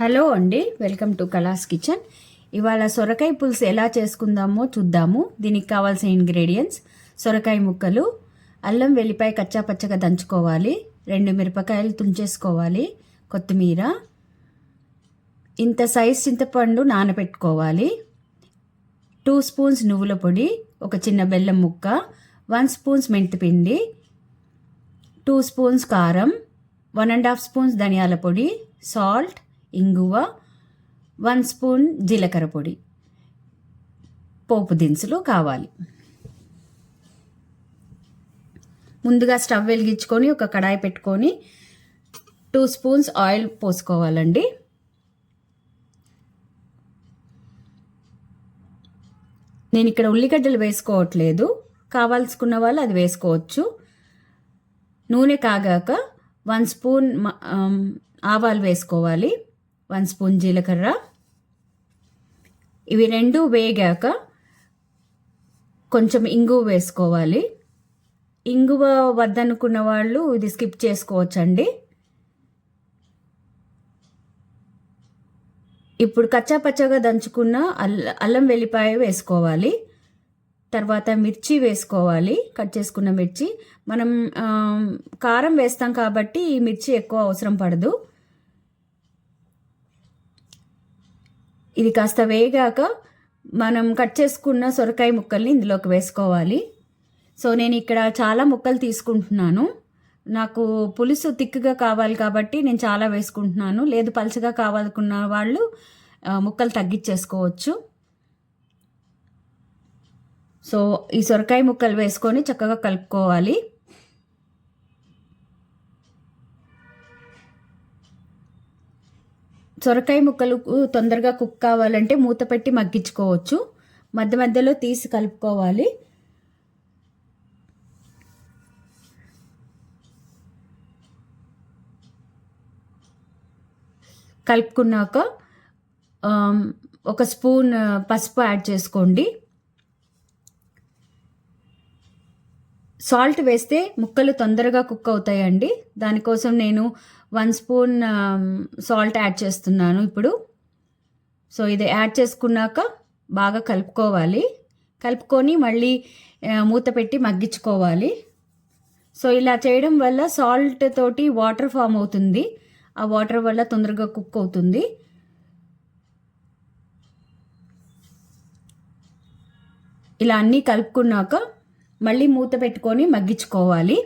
Hello అండి welcome to కలాస్ kitchen. ఇవాళ సొరకాయ పులుసు ఎలా చేసుకుందామో చూద్దాము. దీనికి కావాల్సిన ఇంగ్రీడియంట్స్ సొరకాయ ముక్కలు అల్లం వెల్లిపాయ కచ్చా పచ్చగా దంచుకోవాలి రెండు మిరపకాయలు తుంచేసుకోవాలి కొత్తిమీర ఇంత సైజ్ చింతపండు నానబెట్టుకోవాలి టూ స్పూన్స్ నువ్వుల పొడి ఒక చిన్న బెల్లం ముక్క వన్ స్పూన్స్ మెంతిపిండి టూ స్పూన్స్ కారం వన్ అండ్ హాఫ్ స్పూన్స్ ధనియాల పొడి సాల్ట్ ఇంగువ వన్ స్పూన్ జీలకర్ర పొడి. పోపు దినుసులు కావాలి. ముందుగా స్టవ్ వెలిగించుకొని ఒక కడాయి పెట్టుకొని టూ స్పూన్స్ ఆయిల్ పోసుకోవాలండి. నేను ఇక్కడ ఉల్లిగడ్డలు వేసుకోవట్లేదు. కావాల్సుకున్న వాళ్ళు అది వేసుకోవచ్చు. నూనె కాగాక వన్ స్పూన్ ఆవాలు వేసుకోవాలి. వన్ స్పూన్ జీలకర్ర. ఇవి రెండు వేగాక కొంచెం ఇంగువ వేసుకోవాలి. ఇంగువ వద్దనుకున్న వాళ్ళు ఇది స్కిప్ చేసుకోవచ్చండి. ఇప్పుడు కచ్చా పచ్చగా దంచుకున్న అల్ల అల్లం వెల్లిపాయ వేసుకోవాలి. తర్వాత మిర్చి వేసుకోవాలి. కట్ చేసుకున్న మిర్చి. మనం కారం వేస్తాం కాబట్టి ఈ మిర్చి ఎక్కువ అవసరం పడదు. ఇది కాస్త వేగాక మనం కట్ చేసుకున్న సొరకాయ ముక్కల్ని ఇందులోకి వేసుకోవాలి. సో నేను ఇక్కడ చాలా ముక్కలు తీసుకుంటున్నాను. నాకు పులుసు తిక్కుగా కావాలి కాబట్టి నేను చాలా వేసుకుంటున్నాను. లేదు పలుచగా కావాలనుకున్న వాళ్ళు ముక్కలు తగ్గించేసుకోవచ్చు. సో ఈ సొరకాయ ముక్కలు వేసుకొని చక్కగా కలుపుకోవాలి. సొరకాయ ముక్కలు తొందరగా కుక్ కావాలంటే మూత పెట్టి మగ్గించుకోవచ్చు. మధ్య మధ్యలో తీసి కలుపుకోవాలి. కలుపుకున్నాక ఒక స్పూన్ పసుపు యాడ్ చేసుకోండి. సాల్ట్ వేస్తే ముక్కలు తొందరగా కుక్ అవుతాయండి. దానికోసం నేను వన్ స్పూన్ సాల్ట్ యాడ్ చేస్తున్నాను ఇప్పుడు. సో ఇది యాడ్ చేసుకున్నాక బాగా కలుపుకోవాలి. కలుపుకొని మళ్ళీ మూత పెట్టి మగ్గించుకోవాలి. సో ఇలా చేయడం వల్ల సాల్ట్ తోటి వాటర్ ఫామ్ అవుతుంది. ఆ వాటర్ వల్ల తొందరగా కుక్ అవుతుంది. ఇలా అన్నీ కలుపుకున్నాక మళ్ళీ మూత పెట్టుకొని మగ్గించుకోవాలి.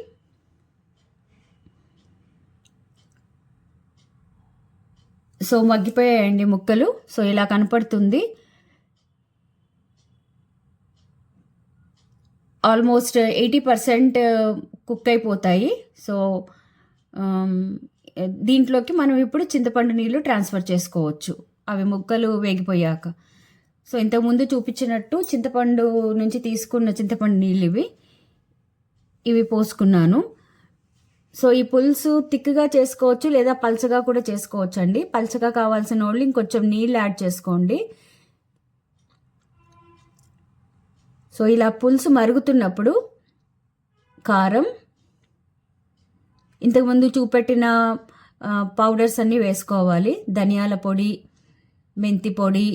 సో మగ్గిపోయాయండి ముక్కలు. సో ఇలా కనపడుతుంది. ఆల్మోస్ట్ ఎయిటీ పర్సెంట్ కుక్ అయిపోతాయి. సో దీంట్లోకి మనం ఇప్పుడు చింతపండు నీళ్ళు ట్రాన్స్ఫర్ చేసుకోవచ్చు. అవి ముక్కలు వేగిపోయాక. సో ఇంతకుముందు చూపించినట్టు చింతపండు నుంచి తీసుకున్న చింతపండు నీళ్ళు ఇవి ఇవి పోసుకున్నాను. సో ఈ పులుసు తిక్కుగా చేసుకోవచ్చు లేదా పల్చగా కూడా చేసుకోవచ్చు అండి పల్చగా కావాల్సిన వాళ్ళు ఇంకొంచెం నీళ్ళు యాడ్ చేసుకోండి. సో ఇలా పులుసు మరుగుతున్నప్పుడు కారం ఇంతకుముందు చూపెట్టిన పౌడర్స్ అన్నీ వేసుకోవాలి. ధనియాల పొడి మెంతి పొడి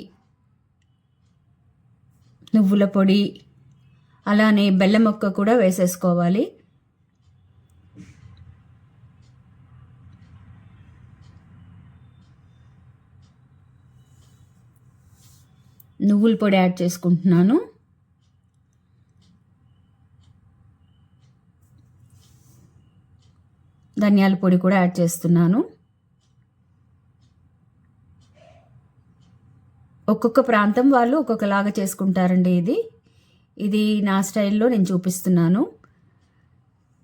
నువ్వుల పొడి అలానే బెల్లం మొక్క కూడా వేసేసుకోవాలి. నువ్వుల పొడి యాడ్ చేసుకుంటున్నాను. ధనియాల పొడి కూడా యాడ్ చేస్తున్నాను. ఒక్కొక్క ప్రాంతం వాళ్ళు ఒక్కొక్కలాగా చేసుకుంటారండి ఇది. ఇది నా స్టైల్లో నేను చూపిస్తున్నాను.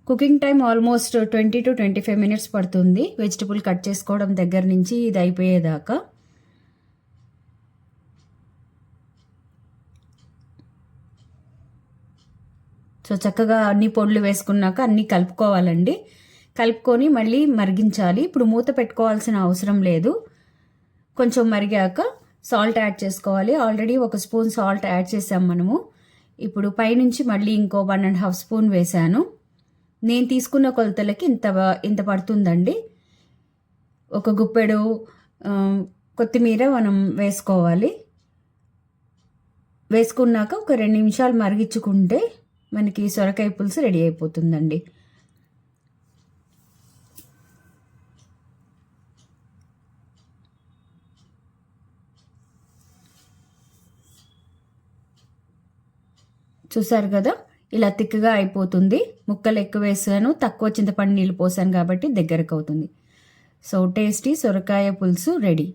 Cooking time almost twenty to twenty five minutes పడుతుంది. వెజిటబుల్ కట్ చేసుకోవడం దగ్గర నుంచి ఇది అయిపోయేదాకా. సో చక్కగా అన్ని పొడులు వేసుకున్నాక అన్నీ కలుపుకోవాలండి. కలుపుకొని మళ్ళీ మరిగించాలి. ఇప్పుడు మూత పెట్టుకోవాల్సిన అవసరం లేదు. కొంచెం మరిగాక సాల్ట్ యాడ్ చేసుకోవాలి. ఆల్రెడీ ఒక స్పూన్ సాల్ట్ యాడ్ చేసాం మనము. ఇప్పుడు పైనుంచి మళ్ళీ ఇంకో వన్ అండ్ హాఫ్ స్పూన్ వేశాను. నేను తీసుకున్న కొలతలకి ఇంత ఇంత పడుతుందండి. ఒక గుప్పెడు కొత్తిమీర మనం వేసుకోవాలి. వేసుకున్నాక ఒక రెండు నిమిషాలు మరిగించుకుంటే మనకి సొరకాయ పులుసు రెడీ అయిపోతుందండి. చూసారు కదా? ఇలా తిక్కగా అయిపోతుంది. ముక్కలు ఎక్కువ వేసాను. తక్కువ చింతపండు నీళ్ళు పోసాను కాబట్టి దగ్గరకు అవుతుంది. సో టేస్టీ సొరకాయ పులుసు రెడీ